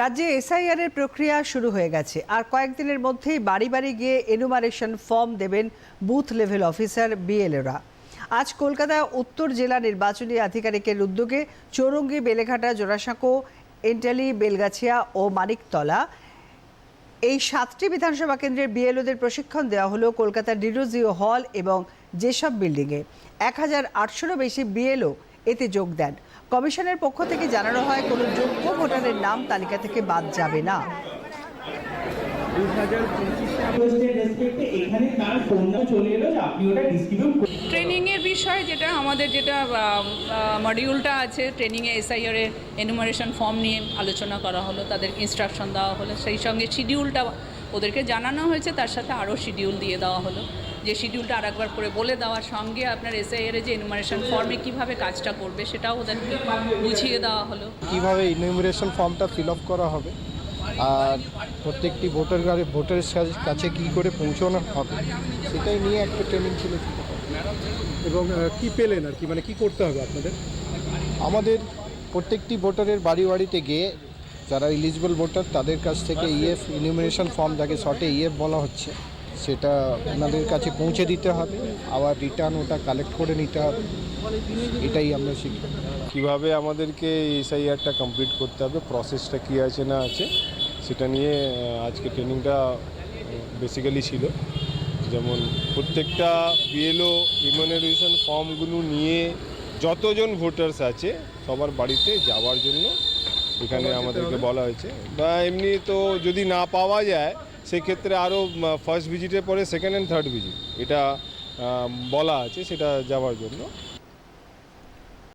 রাজ্যে এসআইআর এর প্রক্রিয়া শুরু হয়ে গেছে। আর কয়েকদিনের মধ্যেই বাড়ি বাড়ি গিয়ে এনুমারেশন ফর্ম দেবেন বুথ লেভেল অফিসার বিএলএরা আজ কলকাতা উত্তর জেলা নির্বাচনী আধিকারিকের উদ্যোগে চৌরঙ্গি, বেলেঘাটা, জোড়াসাঁকো, এন্টালি, বেলগাছিয়া ও মানিকতলা এই সাতটি বিধানসভা কেন্দ্রের বিএলওদের প্রশিক্ষণ দেওয়া হলো কলকাতার ডিরোজিও হল এবং যেসব বিল্ডিংয়ে। এক হাজার আটশোরও বেশি বিএলও এতে যোগ দেন। কমিশনের পক্ষ থেকে জানানো হয়, কোনো যোগ্য ভোটারের নাম তালিকা থেকে বাদ যাবে না। ডিস্ট্রিবিউট ট্রেনিংয়ের বিষয় যেটা আমাদের যেটা মডিউলটা আছে ট্রেনিং ট্রেনিংয়ে এসআইআর এর এনুমারেশন ফর্ম নিয়ে আলোচনা করা হলো তাদেরকে ইনস্ট্রাকশন দেওয়া হলো, সেই সঙ্গে শিডিউলটা ওদেরকে জানানো হয়েছে, তার সাথে আরও শিডিউল দিয়ে দেওয়া হলো। যে শিডিউলটা আরেকবার করে বলে দেওয়ার সঙ্গে আপনার এস এসআইআর যে এনুমারেশন ফর্মে কীভাবে কাজটা করবে সেটাও ওদেরকে বুঝিয়ে দেওয়া হলো। কীভাবে ইনুমিনেশন ফর্মটা ফিল আপ করা হবে? আর প্রত্যেকটি ভোটার গাড়ি ভোটারের কাছে- কাছে কী করে পৌঁছানো হবে? সেটাই নিয়ে একটা ট্রেনিং ছিল। এবং কি পেলেন আর কি? মানে কি করতে হবে আপনাদের? আমাদের প্রত্যেকটি ভোটারের বাড়ি বাড়িতে গিয়ে যারা ইলিজিবল ভোটার তাদের কাছ থেকে E ইএফ ইনুমিনেশন ফর্ম যাকে শর্টে ইএফ বলা হচ্ছে সেটা ওনাদের কাছে পৌঁছে দিতে হবে আবার রিটার্ন ওটা কালেক্ট করে নিতে হবে। এটাই আমরা শিখি। কীভাবে আমাদেরকে এসআইআরটা কমপ্লিট করতে হবে প্রসেসটা কী আছে না আছে সেটা নিয়ে আজকে ট্রেনিংটা বেসিক্যালি ছিল। যেমন প্রত্যেকটা বিএলও ইমিউনাইজেশন ফর্মগুলো নিয়ে যতজন ভোটার্স আছে সবার বাড়িতে যাওয়ার জন্য এখানে আমাদেরকে বলা হয়েছে। বা এমনি তো যদি না পাওয়া যায় সেক্ষেত্রে আরও ফার্স্ট ভিজিটের পরে সেকেন্ড অ্যান্ড থার্ড ভিজিট এটা বলা আছে, সেটা যাওয়ার জন্য।